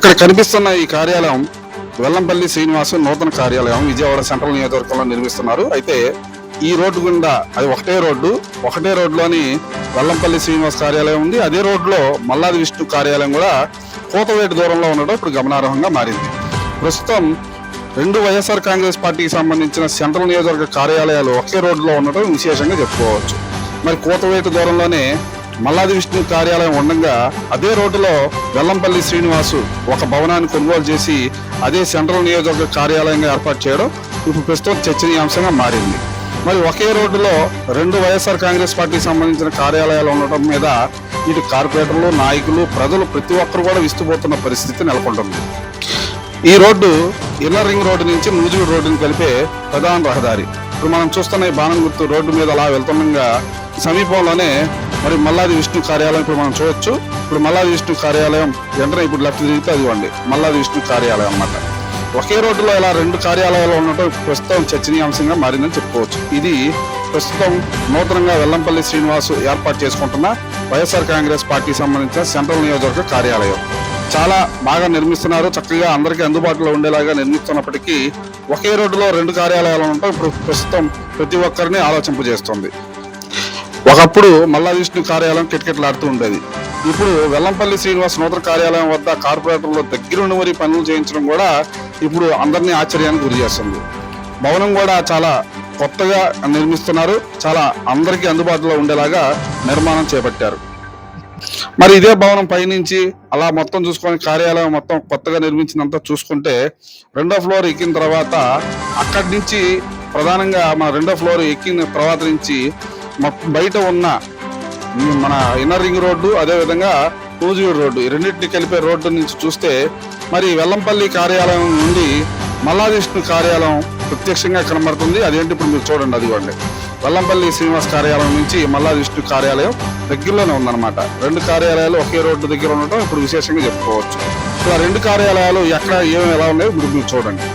ఇక్కడ కనిపిస్తున్న ఈ కార్యాలయం వెల్లంపల్లి శ్రీనివాసు నూతన కార్యాలయం విజయవాడ సెంట్రల్ నియోజకవర్గంలో నిర్మిస్తున్నారు. అయితే ఈ రోడ్డు గుండా అది ఒకటే రోడ్డు ఒకటే రోడ్లోని వెల్లంపల్లి శ్రీనివాస్ కార్యాలయం ఉంది. అదే రోడ్లో మల్లాది విష్ణు కార్యాలయం కూడా కోతవేటు దూరంలో ఉండడం ఇప్పుడు గమనార్హంగా మారింది. ప్రస్తుతం రెండు వైఎస్ఆర్ కాంగ్రెస్ పార్టీకి సంబంధించిన సెంట్రల్ నియోజకవర్గ కార్యాలయాలు ఒకే రోడ్లో ఉండటం విశేషంగా చెప్పుకోవచ్చు. మరి కోతవేటు దూరంలోనే మల్లాది విష్ణు కార్యాలయం ఉండగా అదే రోడ్డులో వెల్లంపల్లి శ్రీనివాసు ఒక భవనాన్ని కొనుగోలు చేసి అదే సెంట్రల్ నియోజకవర్గ కార్యాలయంగా ఏర్పాటు చేయడం ఇప్పుడు ప్రస్తుతం చర్చనీయాంశంగా మారింది. మరి ఒకే రోడ్డులో రెండు వైఎస్ఆర్ కాంగ్రెస్ పార్టీకి సంబంధించిన కార్యాలయాలు ఉండటం మీద ఇటు కార్పొరేటర్లు నాయకులు ప్రజలు ప్రతి ఒక్కరు కూడా విస్తుపోతున్న పరిస్థితి నెలకొంటుంది. ఈ రోడ్డు ఇన్నర్ రింగ్ రోడ్డు నుంచి నూజివీడు రోడ్డుని కలిపే ప్రధాన రహదారి. ఇప్పుడు మనం చూస్తున్న ఈ బాణం గుర్తు రోడ్డు మీద అలా వెళ్తుండగా సమీపంలోనే మరి మల్లాది విష్ణు కార్యాలయం ఇప్పుడు మనం చూడొచ్చు. ఇప్పుడు మల్లాది విష్ణు కార్యాలయం వెంటనే ఇప్పుడు లెఫ్ట్ తిరిగితే అదివ్వండి మల్లాది విష్ణు కార్యాలయం అన్నమాట. ఒకే రోడ్డులో ఇలా రెండు కార్యాలయాలు ఉండటం ప్రస్తుతం చర్చనీయాంశంగా మారిందని చెప్పుకోవచ్చు. ఇది ప్రస్తుతం నూతనంగా వెల్లంపల్లి శ్రీనివాస్ ఏర్పాటు చేసుకుంటున్న వైఎస్ఆర్ కాంగ్రెస్ పార్టీకి సంబంధించిన సెంట్రల్ నియోజకవర్గ కార్యాలయం. చాలా బాగా నిర్మిస్తున్నారు. చక్కగా అందరికీ అందుబాటులో ఉండేలాగా నిర్మిస్తున్నప్పటికీ ఒకే రోడ్డులో రెండు కార్యాలయాలు ఉండటం ఇప్పుడు ప్రస్తుతం ప్రతి ఒక్కరిని ఆలోచింపజేస్తుంది. ఒకప్పుడు మల్లా విష్ణు కార్యాలయం కిటకిటలాడుతూ ఉండేది. ఇప్పుడు వెల్లంపల్లి శ్రీనివాస్ నూతన కార్యాలయం వద్ద కార్పొరేటర్లో దగ్గరుండి మరీ పనులు చేయించడం కూడా ఇప్పుడు అందరినీ ఆశ్చర్యానికి గురి చేస్తుంది. భవనం కూడా చాలా కొత్తగా నిర్మిస్తున్నారు. చాలా అందరికీ అందుబాటులో ఉండేలాగా నిర్మాణం చేపట్టారు. మరి ఇదే భవనం పైనుంచి అలా మొత్తం చూసుకొని కార్యాలయం మొత్తం కొత్తగా నిర్మించినంత చూసుకుంటే రెండో ఫ్లోర్ ఎక్కిన తర్వాత అక్కడి నుంచి ప్రధానంగా మన రెండో ఫ్లోర్ ఎక్కిన తర్వాత నుంచి బయట ఉన్న మన ఇన్నర్ రింగ్ రోడ్డు అదే విధంగా నూజివీడు రోడ్డు రెండింటిని కలిపే రోడ్డు నుంచి చూస్తే మరి వెల్లంపల్లి కార్యాలయం నుండి మల్లాదిష్ణు కార్యాలయం ప్రత్యక్షంగా కనబడుతుంది. అదేంటి ఇప్పుడు మీరు చూడండి అదిగోండి. వెల్లంపల్లి శ్రీనివాస్ కార్యాలయం నుంచి మల్లా కార్యాలయం దగ్గరలోనే ఉందన్నమాట. రెండు కార్యాలయాలు ఒకే రోడ్డు దగ్గర ఉండటం ఇప్పుడు విశేషంగా చెప్పుకోవచ్చు. ఇలా రెండు కార్యాలయాలు ఎక్కడ ఏమి ఎలా ఉన్నాయో ఇప్పుడు మీరు చూడండి.